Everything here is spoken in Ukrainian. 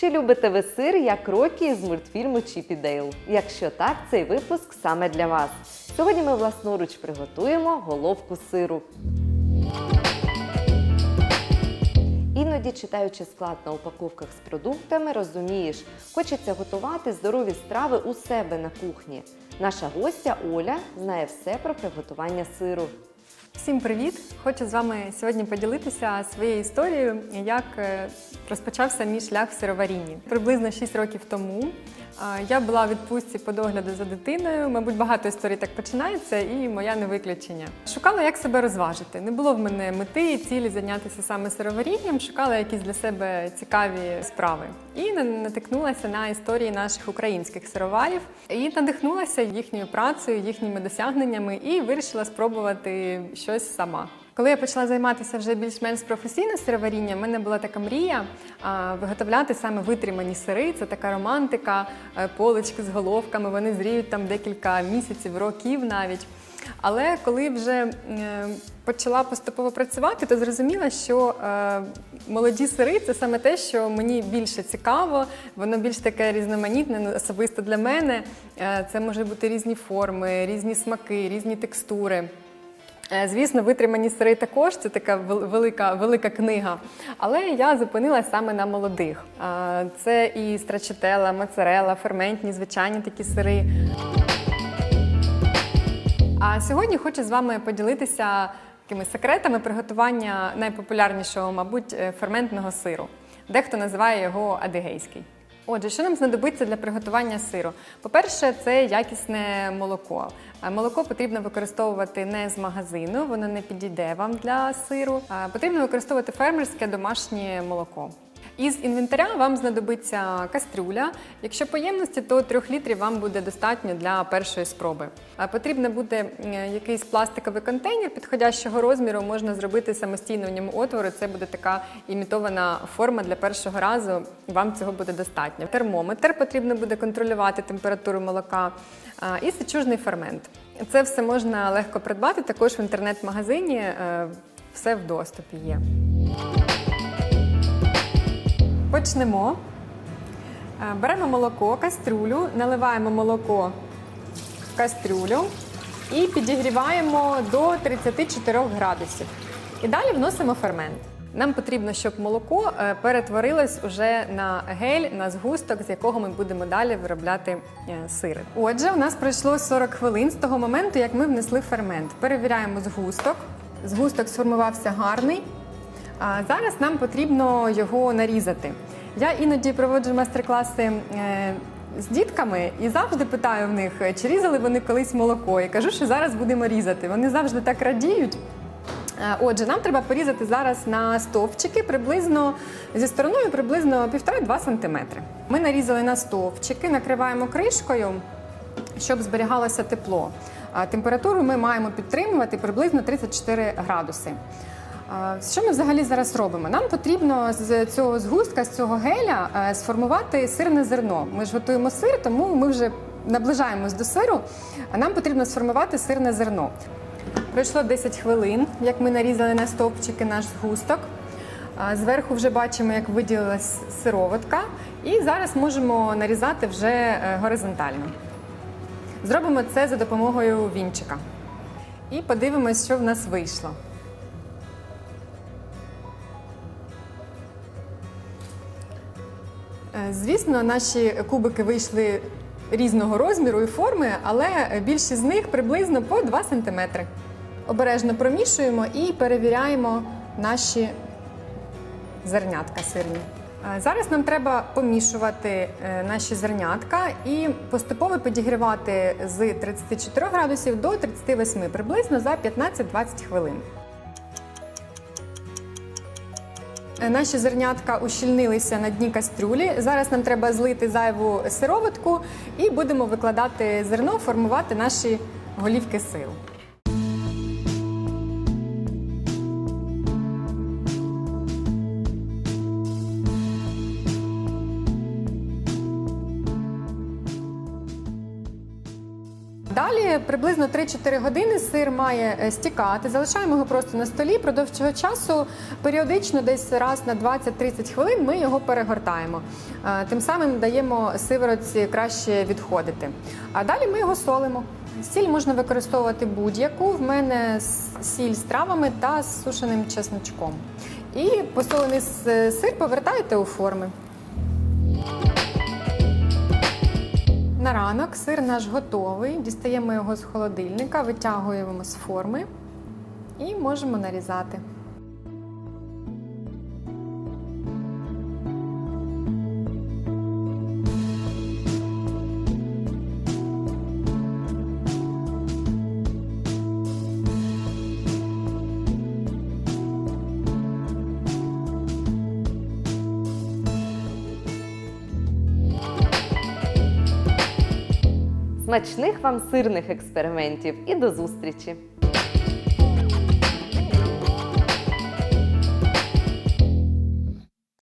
Чи любите ви сир як Рокі з мультфільму Чіп і Дейл? Якщо так, цей випуск саме для вас. Сьогодні ми власноруч приготуємо головку сиру. Іноді, читаючи склад на упаковках з продуктами, розумієш, хочеться готувати здорові страви у себе на кухні. Наша гостя Оля знає все про приготування сиру. Всім привіт! Хочу з вами сьогодні поділитися своєю історією, як е, розпочався мій шлях в сироварінні. Приблизно 6 років тому я була у відпустці по догляду за дитиною. Мабуть, багато історій так починається, і моя не виключення. Шукала, як себе розважити. Не було в мене мети і цілі зайнятися саме сироварінням, шукала якісь для себе цікаві справи. І на- натикнулася на історії наших українських сироварів і надихнулася їхньою працею, їхніми досягненнями і вирішила спробувати щось сама. Коли я почала займатися вже більш-менш професійно сироварінням, в мене була така мрія виготовляти саме витримані сири. Це така романтика, е, полички з головками. Вони зріють там декілька місяців, років навіть. Але коли вже почала поступово працювати, то зрозуміла, що е, молоді сири це саме те, що мені більше цікаво, воно більш таке різноманітне, ну, особисто для мене. Е, це можуть бути різні форми, різні смаки, різні текстури. Е, Звісно, витримані сири також це така велика, велика книга. Але я зупинилася саме на молодих. Е, Це і страчетела, моцарела, ферментні, звичайні такі сири. А сьогодні хочу з вами поділитися такими секретами приготування найпопулярнішого, мабуть, е, ферментного сиру. Дехто називає його адигейський. Отже, що нам знадобиться для приготування сиру? По-перше, це якісне молоко. Молоко потрібно використовувати не з магазину, воно не підійде вам для сиру. Потрібно використовувати фермерське домашнє молоко. Із інвентаря вам знадобиться кастрюля. Якщо по ємності, то 3 літрів вам буде достатньо для першої спроби. Потрібно буде якийсь пластиковий контейнер підходящого розміру. Можна зробити самостійно в ньому отвори. Це буде така імітована форма для першого разу. Вам цього буде достатньо. Термометр потрібно буде контролювати температуру молока і сечужний фермент. Це все можна легко придбати. Також в інтернет-магазині е, все в доступі є. Почнемо. Е, Беремо молоко, кастрюлю, наливаємо молоко в кастрюлю і підігріваємо до 34 градусів. І далі вносимо фермент. Нам потрібно, щоб молоко е, перетворилось уже на гель, на згусток, з якого ми будемо далі виробляти е, сири. Отже, у нас пройшло 40 хвилин з того моменту, як ми внесли фермент. Перевіряємо згусток. Згусток сформувався гарний. А зараз нам потрібно його нарізати. Я іноді проводжу майстер-класи е, з дітками і завжди питаю в них, чи різали вони колись молоко. І кажу, що зараз будемо різати. Вони завжди так радіють. Е, Отже, нам треба порізати зараз на стовпчики приблизно зі стороною приблизно 1,5-2 см. Ми нарізали на стовпчики, накриваємо кришкою, щоб зберігалося тепло. Температуру ми маємо підтримувати приблизно 34 градуси. Що ми взагалі зараз робимо? Нам потрібно з цього згустка, з цього геля е, сформувати сирне зерно. Ми ж готуємо сир, тому ми вже наближаємось до сиру. А нам потрібно сформувати сирне зерно. Пройшло 10 хвилин, як ми нарізали на стовпчики наш згусток. Зверху вже бачимо, як виділилась сироватка, і зараз можемо нарізати вже е, горизонтально. Зробимо це за допомогою вінчика. І подивимось, що в нас вийшло. Звісно, наші кубики вийшли різного розміру і форми, але більшість з них приблизно по 2 см. Обережно промішуємо і перевіряємо наші зернятка сирні. Зараз нам треба помішувати е, наші зернятка і поступово підігрівати з 34 градусів до 38 приблизно за 15-20 хвилин. Наші зернятка ущільнилися на дні кастрюлі. Зараз нам треба злити зайву сироватку і будемо викладати зерно, формувати наші голівки сил. Далі приблизно 3-4 години сир має е, стікати. Залишаємо його просто на столі. Продовж цього часу періодично, десь раз на 20-30 хвилин, ми його перегортаємо. Е, Тим самим даємо сиворотці краще відходити. А далі ми його солимо. Сіль можна використовувати будь-яку. В мене сіль з травами та з сушеним чесночком. І посолений сир повертаєте у форми. На ранок сир наш готовий. Дістаємо його з холодильника, витягуємо з форми і можемо нарізати. Смачних вам сирних експериментів і до зустрічі!